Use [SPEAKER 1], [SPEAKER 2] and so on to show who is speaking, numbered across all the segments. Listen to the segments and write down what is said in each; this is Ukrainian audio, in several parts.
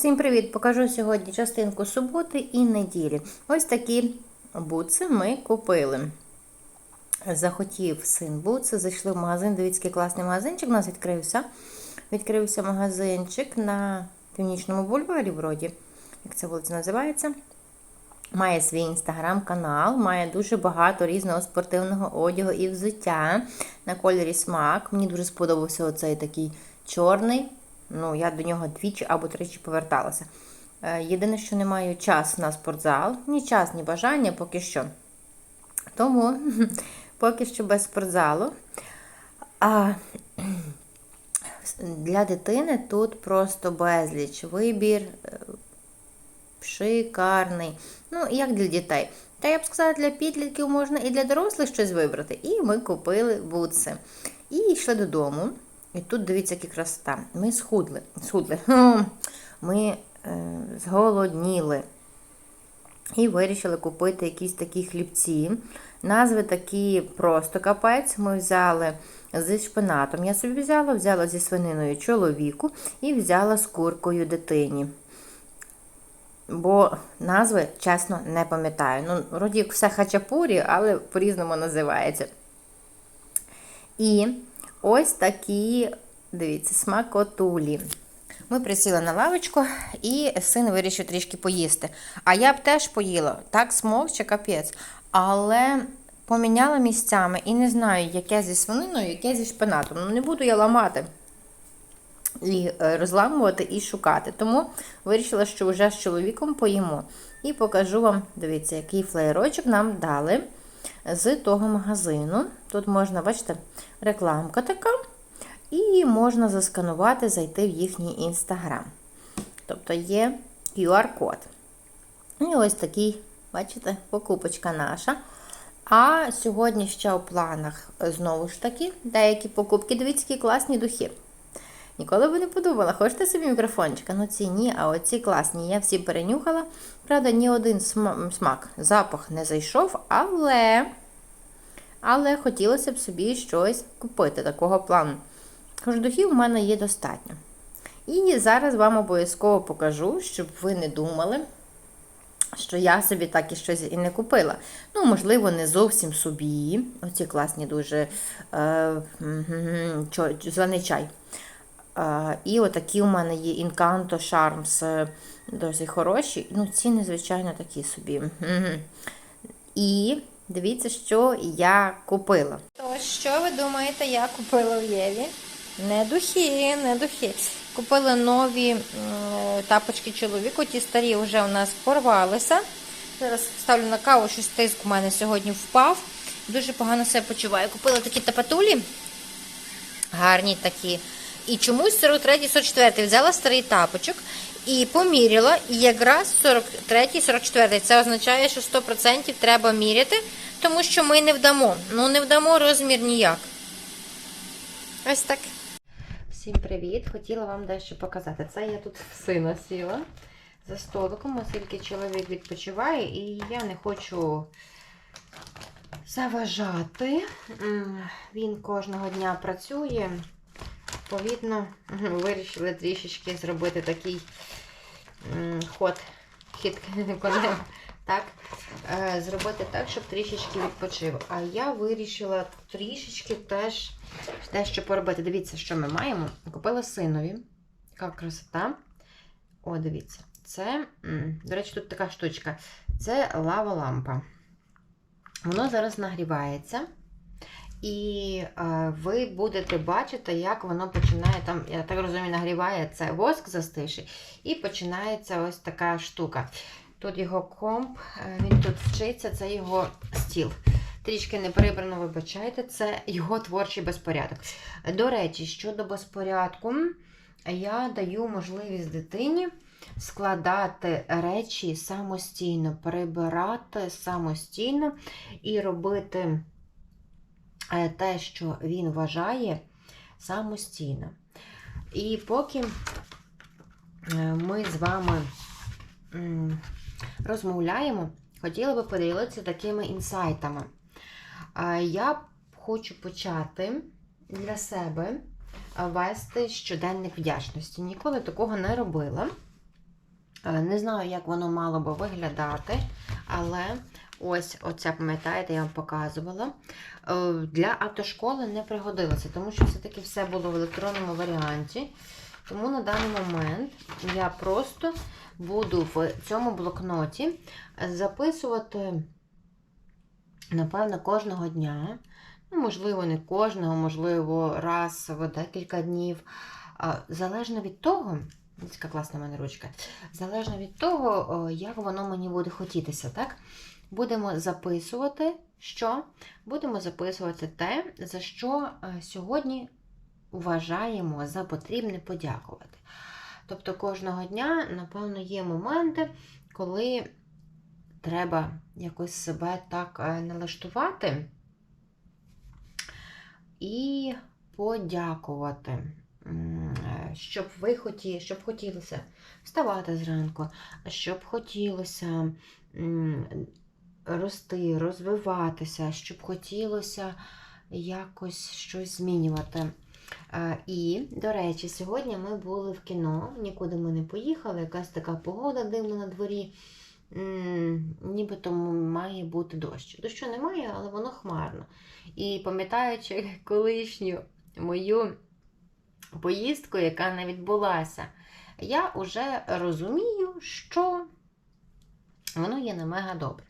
[SPEAKER 1] Всім привіт! Покажу сьогодні частинку суботи і неділі. Ось такі бутси ми купили. Захотів син бутси, зайшли в магазин. Дивіться, який класний магазинчик у нас відкрився. Відкрився магазинчик на північному бульварі, вроді, як ця вулиця називається. Має свій інстаграм-канал, має дуже багато різного спортивного одягу і взуття на кольорі смак. Мені дуже сподобався оцей такий чорний. Ну, я до нього двічі або тричі поверталася. Е, Єдине, що не маю час на спортзал, ні час, ні бажання поки що. Тому поки що без спортзалу. А для дитини тут просто безліч. Вибір е, шикарний. Ну, як для дітей. Та я б сказала, для підлітків можна і для дорослих щось вибрати. І ми купили бутси. І йшли додому. І тут дивіться, яка красота. Ми схудли. схудли. Ми е, зголодніли. І вирішили купити якісь такі хлібці. Назви такі просто капець. Ми взяли зі шпинатом. Я собі взяла, взяла зі свининою чоловіку і взяла з куркою дитині. Бо назви, чесно, не пам'ятаю. Ну, вроді як все хачапурі, але по-різному називається. І ось такі, дивіться, смакотулі. Ми присіли на лавочку, і син вирішив трішки поїсти. А я б теж поїла, так смовче капець. Але поміняла місцями і не знаю, яке зі свининою, яке зі шпинатом. Ну, не буду я ламати і е, розламувати і шукати. Тому вирішила, що вже з чоловіком поїмо. І покажу вам, дивіться, який флеєрочок нам дали з того магазину. Тут можна, бачите, рекламка така. І можна засканувати, зайти в їхній інстаграм. Тобто є QR-код. І ось такий, бачите, покупочка наша. А сьогодні ще у планах, знову ж таки, деякі покупки. Дивіться, які класні духи. Ніколи би не подумала, хочете собі мікрофончика? Ну ці ні, а оці класні. Я всі перенюхала. Правда, ні один смак, запах не зайшов, але але хотілося б собі щось купити такого плану. Кождухів у мене є достатньо. І зараз вам обов'язково покажу, щоб ви не думали, що я собі так і щось і не купила. Ну, можливо, не зовсім собі. Оці класні дуже е, зелений чай. Е, і отакі у мене є Incanto Charms, досить хороші. Ну, ціни, звичайно, такі собі. І дивіться, що я купила. То, що ви думаєте, я купила в Єві? Не духи, не духи. Купили нові тапочки чоловіку, ті старі вже у нас порвалися. Зараз ставлю на каву, щось тиск у мене сьогодні впав. Дуже погано себе почуваю. Купила такі тапатулі, гарні такі. І чомусь 43-44 взяла старий тапочок і поміряла. І якраз 43-44. Це означає, що 100% треба міряти, тому що ми не вдамо. Ну, не вдамо розмір ніяк. Ось так. Всім привіт! Хотіла вам дещо показати. Це я тут в сина сіла за столиком, оскільки чоловік відпочиває, і я не хочу заважати. Він кожного дня працює. Відповідно, вирішили трішечки зробити такий ход, хід конем. Так, зробити так, щоб трішечки відпочив. А я вирішила трішечки теж дещо поробити. Дивіться, що ми маємо. Купила синові. Яка красота. О, дивіться. Це, до речі, тут така штучка. Це лава лампа. Воно зараз нагрівається. І е, ви будете бачити, як воно починає там, я так розумію, нагріває це воск застиший, і починається ось така штука. Тут його комп, він тут вчиться, це його стіл. Трішки не прибрано, вибачайте, це його творчий безпорядок. До речі, щодо безпорядку, я даю можливість дитині складати речі самостійно, прибирати самостійно і робити те, що він вважає самостійно. І поки ми з вами розмовляємо, хотіла би поділитися такими інсайтами. Я хочу почати для себе вести щоденник вдячності. Ніколи такого не робила. Е, Не знаю, як воно мало би виглядати, але ось оця, пам'ятаєте, я вам показувала. Е, Для автошколи не пригодилося, тому що все-таки все було в електронному варіанті. Тому на даний момент я просто буду в цьому блокноті записувати, напевно, кожного дня. Ну, можливо, не кожного, можливо, раз в декілька днів. Залежно від того, яка класна в мене ручка, залежно від того, як воно мені буде хотітися, так? Будемо записувати, що? Будемо записувати те, за що е, сьогодні вважаємо за потрібне подякувати. Тобто кожного дня, напевно, є моменти, коли треба якось себе так е, налаштувати і подякувати. Е, Щоб ви хоті, щоб хотілося вставати зранку, щоб хотілося рости, розвиватися, щоб хотілося якось щось змінювати. Е, І, до речі, сьогодні ми були в кіно, нікуди ми не поїхали, якась така погода дивна на дворі. Нібито має бути дощ. Дощу немає, але воно хмарно. І пам'ятаючи колишню мою поїздку, яка не відбулася, я вже розумію, що воно є не мега добре.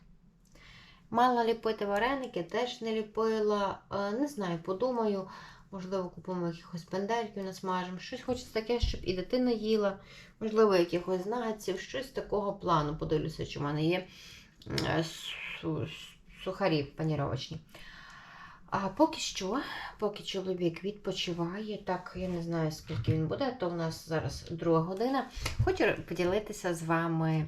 [SPEAKER 1] Мала ліпити вареники, теж не ліпила. Е, Не знаю, подумаю, можливо, купимо якихось пендельків, насмажемо. Щось хочеться таке, щоб і дитина їла, можливо, якихось нагаців, щось такого плану. Подивлюся, чи в мене є е, сухарі паніровочні. А поки що, поки чоловік відпочиває, так я не знаю, скільки він буде, то в нас зараз друга година. Хочу поділитися з вами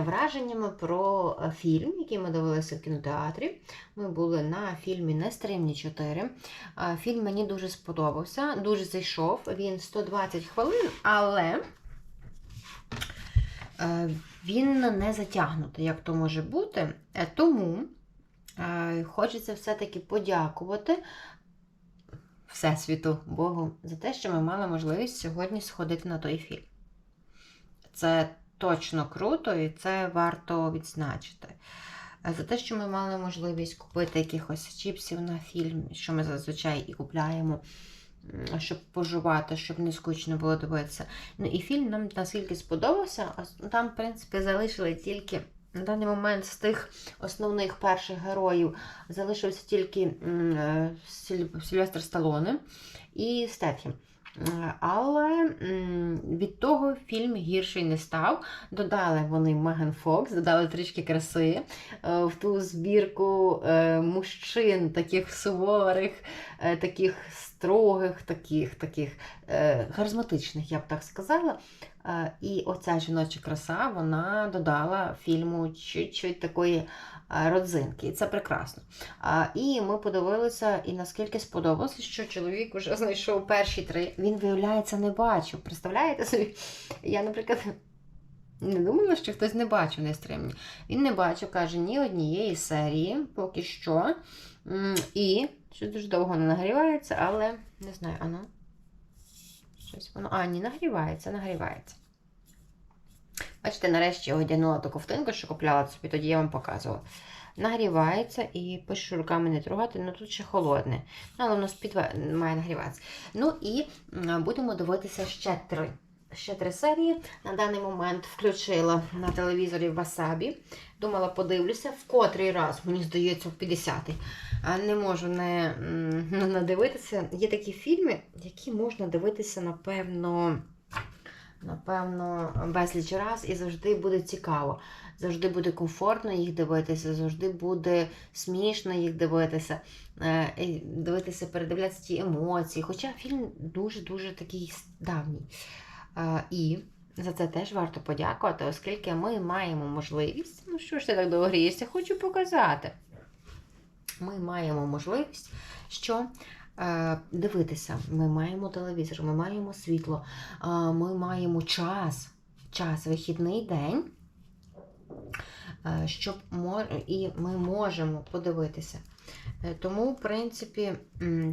[SPEAKER 1] враженнями про е, фільм, який ми дивилися в кінотеатрі. Ми були на фільмі Нестримні 4. Е, Фільм мені дуже сподобався, дуже зайшов. Він 120 хвилин, але е, він не затягнутий, як то може бути. Е, Тому е, хочеться все-таки подякувати Всесвіту Богу за те, що ми мали можливість сьогодні сходити на той фільм. Це точно круто і це варто відзначити. Е, За те, що ми мали можливість купити якихось чіпсів на фільм, що ми зазвичай і купляємо, щоб пожувати, щоб не скучно було дивитися. Ну і фільм нам наскільки сподобався, а там, в принципі, залишили тільки на даний момент з тих основних перших героїв залишився тільки е, Сіль- Сільвестр Сталоне і Стетхем. Е, Але від того фільм гірший не став. Додали вони Меган Фокс, додали трішки краси е, в ту збірку е, мужчин, таких суворих, таких строгих, таких, таких харизматичних, я б так сказала. Е, І оця жіноча краса вона додала фільму чуть-чуть такої е, родзинки. І це прекрасно. І ми подивилися, і наскільки сподобалося, що чоловік вже знайшов перші три. Він, виявляється, не бачив. Представляєте собі? Я, наприклад. Не думала, що хтось не бачив нестримні. Він не бачив, каже, ні однієї серії, поки що. І щось дуже довго не нагрівається, але не знаю, ано. Щось воно. А, ні, нагрівається, нагрівається. Бачите, нарешті я одягнула ту ковтинку, що купляла собі, тоді я вам показувала. Нагрівається і пишу руками не трогати, ну тут ще холодне. Ну, але воно спід має нагріватися. Ну і будемо дивитися ще три. Ще три серії. На даний момент включила на телевізорі Васабі. Думала, подивлюся, в котрий раз, мені здається, в 50-й. Не можу не надивитися. Є такі фільми, які можна дивитися, напевно, напевно, безліч раз і завжди буде цікаво. Завжди буде комфортно їх дивитися, завжди буде смішно їх дивитися, е, дивитися, передивлятися ті емоції. Хоча фільм дуже-дуже такий давній. І за це теж варто подякувати, оскільки ми маємо можливість. Ну що ж ти так довго? Хочу показати. Ми маємо можливість, що е, дивитися. Ми маємо телевізор, ми маємо світло, ми маємо час, час, вихідний день, е, щоб і ми можемо подивитися. Е, Тому, в принципі,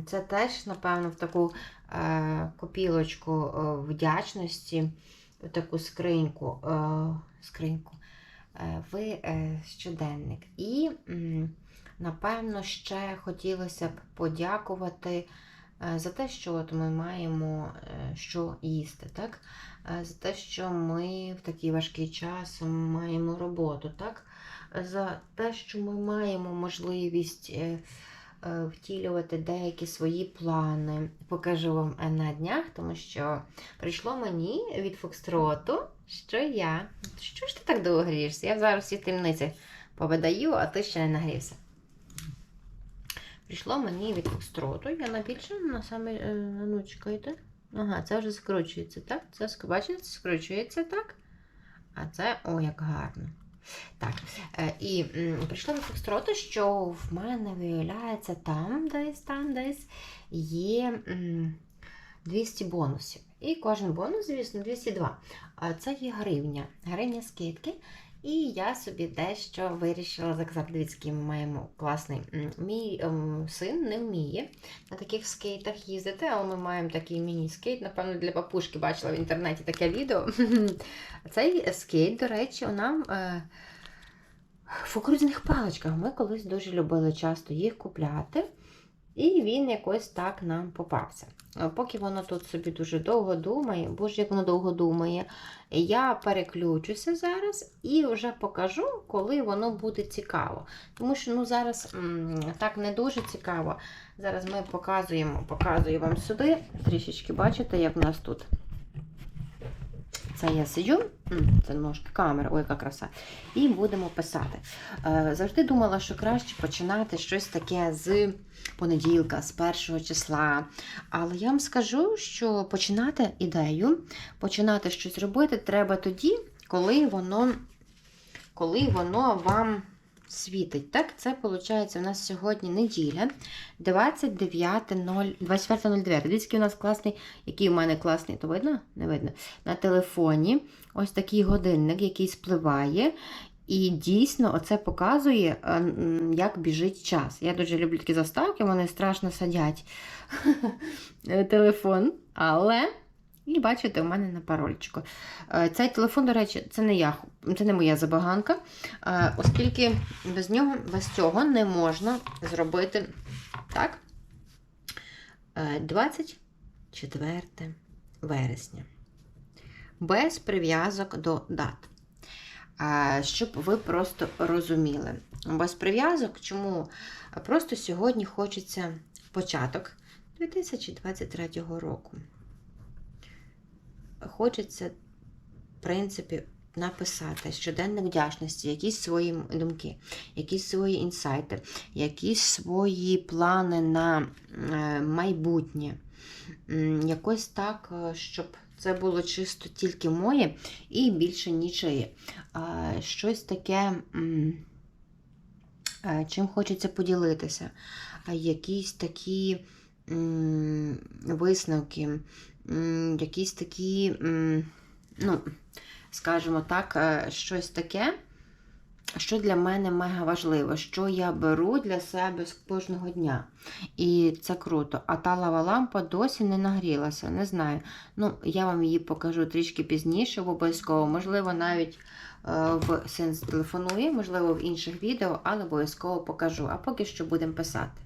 [SPEAKER 1] це теж, напевно, в таку е, копілочку е, вдячності таку скриньку, скриньку в е, щоденник. І, напевно, ще хотілося б подякувати за те, що от ми маємо що їсти, так? За те, що ми в такий важкий час маємо роботу, так? За те, що ми маємо можливість е, е, втілювати деякі свої плани. Покажу вам е, на днях, тому що прийшло мені від Фокстроту, що я. Що ж ти так довго грієшся? Я зараз всі темниці повидаю, а ти ще не нагрівся. Прийшло мені від Фокстроту, я набільше на саме, ну, чекайте. Ага, це вже скручується, так? Це бачите, скручується так. А це, о, як гарно. Так, е, і прийшло до Фокстроту, що в мене виявляється там десь, там десь є 200 бонусів. І кожен бонус, звісно, 202. Це є гривня, гривня скидки. І я собі дещо вирішила заказати. Дивіться, який ми маємо класний. Мій ем, син не вміє на таких скейтах їздити, але ми маємо такий міні-скейт. Напевно, для папушки бачила в інтернеті таке відео. Цей скейт, до речі, нам е, в кукурудзяних паличках. Ми колись дуже любили часто їх купляти. І він якось так нам попався. Е, Поки воно тут собі дуже довго думає, боже, як воно довго думає, я переключуся зараз і вже покажу, коли воно буде цікаво. Тому що ну, зараз так не дуже цікаво. Зараз ми показуємо, показую вам сюди. Трішечки бачите, як в нас тут. Це я сиджу, це ножки камери, ой, яка краса. І будемо писати. Е, Завжди думала, що краще починати щось таке з понеділка, з першого числа. Але я вам скажу, що починати ідею, починати щось робити треба тоді, коли воно, коли воно вам світить. Так, це виходить у нас сьогодні неділя, 29.0 24.09. Дивіться, у нас класний, який у мене класний, то видно? Не видно. На телефоні ось такий годинник, який спливає. І дійсно оце показує, е, як біжить час. Я дуже люблю такі заставки, вони страшно садять телефон, але. І бачите, у мене на парольчику. Е, Цей телефон, до речі, це не я, це не моя забаганка, е, оскільки без нього, без цього не можна зробити так. Е, 24 вересня. Без прив'язок до дат. Щоб ви просто розуміли. Без прив'язок, чому просто сьогодні хочеться початок 2023 року. Хочеться, в принципі, написати щоденник вдячності, якісь свої думки, якісь свої інсайти, якісь свої плани на е, майбутнє. Якось так, е, щоб це було чисто тільки моє і більше нічиє. Щось таке, е, чим хочеться поділитися. Якісь такі висновки, якісь такі, ну, скажімо так, е, щось таке. Що для мене мега важливо, що я беру для себе з кожного дня. І це круто. А та лава лампа досі не нагрілася. Не знаю. Ну, я вам її покажу трішки пізніше, обов'язково. Можливо, навіть е, в сенс телефонує, можливо, в інших відео, але обов'язково покажу. А поки що будемо писати.